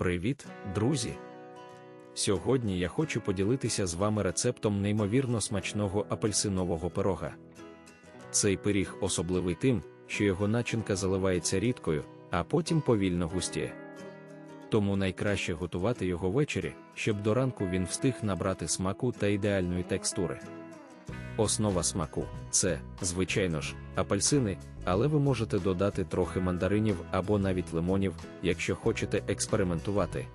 Привіт, друзі! Сьогодні я хочу поділитися з вами рецептом неймовірно смачного апельсинового пирога. Цей пиріг особливий тим, що його начинка заливається рідкою, а потім повільно густіє. Тому найкраще готувати його ввечері, щоб до ранку він встиг набрати смаку та ідеальної текстури. Основа смаку це, звичайно ж, апельсини, але ви можете додати трохи мандаринів або навіть лимонів, якщо хочете експериментувати.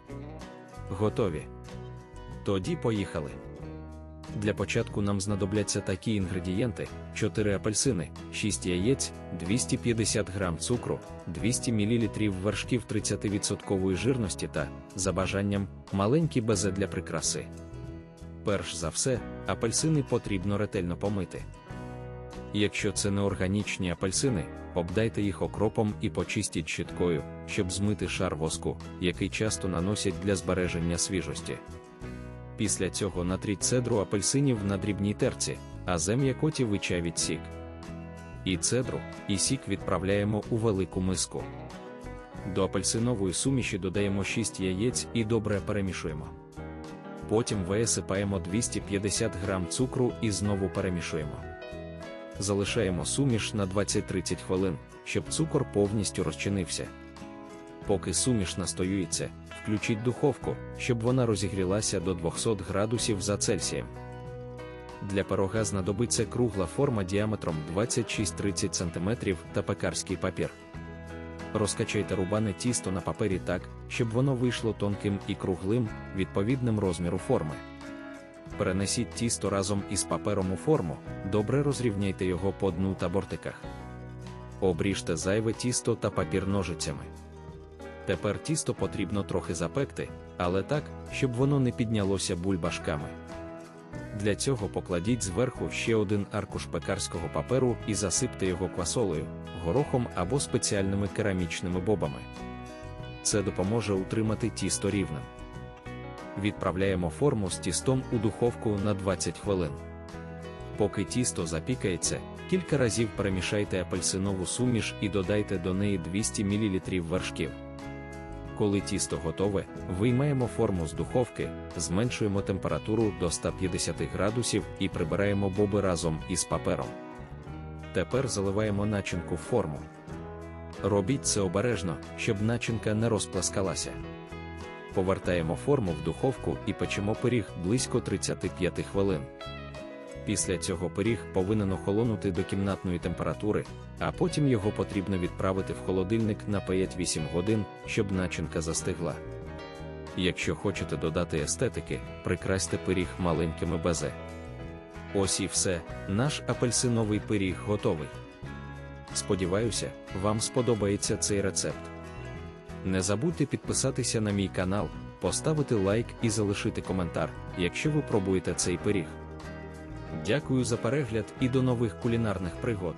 Готові. Тоді поїхали. Для початку нам знадобляться такі інгредієнти: 4 апельсини, 6 яєць, 250 г цукру, 200 мл вершків 30% жирності та, за бажанням, маленькі безе для прикраси. Перш за все, апельсини потрібно ретельно помити. Якщо це не органічні апельсини, обдайте їх окропом і почистіть щіткою, щоб змити шар воску, який часто наносять для збереження свіжості. Після цього натріть цедру апельсинів на дрібній терці, а зем'якоті вичавіть сік. І цедру, і сік відправляємо у велику миску. До апельсинової суміші додаємо 6 яєць і добре перемішуємо. Потім висипаємо 250 г цукру і знову перемішуємо. Залишаємо суміш на 20-30 хвилин, щоб цукор повністю розчинився. Поки суміш настоюється, включіть духовку, щоб вона розігрілася до 200 градусів за Цельсієм. Для пирога знадобиться кругла форма діаметром 26-30 см та пекарський папір. Розкачайте рубане тісто на папері так, щоб воно вийшло тонким і круглим, відповідним розміру форми. Перенесіть тісто разом із папером у форму, добре розрівняйте його по дну та бортиках. Обріжте зайве тісто та папір ножицями. Тепер тісто потрібно трохи запекти, але так, щоб воно не піднялося бульбашками. Для цього покладіть зверху ще один аркуш пекарського паперу і засипте його квасолею, горохом або спеціальними керамічними бобами. Це допоможе утримати тісто рівним. Відправляємо форму з тістом у духовку на 20 хвилин. Поки тісто запікається, кілька разів перемішайте апельсинову суміш і додайте до неї 200 мл вершків. Коли тісто готове, виймаємо форму з духовки, зменшуємо температуру до 150 градусів і прибираємо боби разом із папером. Тепер заливаємо начинку в форму. Робіть це обережно, щоб начинка не розплескалася. Повертаємо форму в духовку і печемо пиріг близько 35 хвилин. Після цього пиріг повинен охолонути до кімнатної температури, а потім його потрібно відправити в холодильник на 5-8 годин, щоб начинка застигла. Якщо хочете додати естетики, прикрасьте пиріг маленькими безе. Ось і все, наш апельсиновий пиріг готовий. Сподіваюся, вам сподобається цей рецепт. Не забудьте підписатися на мій канал, поставити лайк і залишити коментар, якщо ви пробуєте цей пиріг. Дякую за перегляд і до нових кулінарних пригод.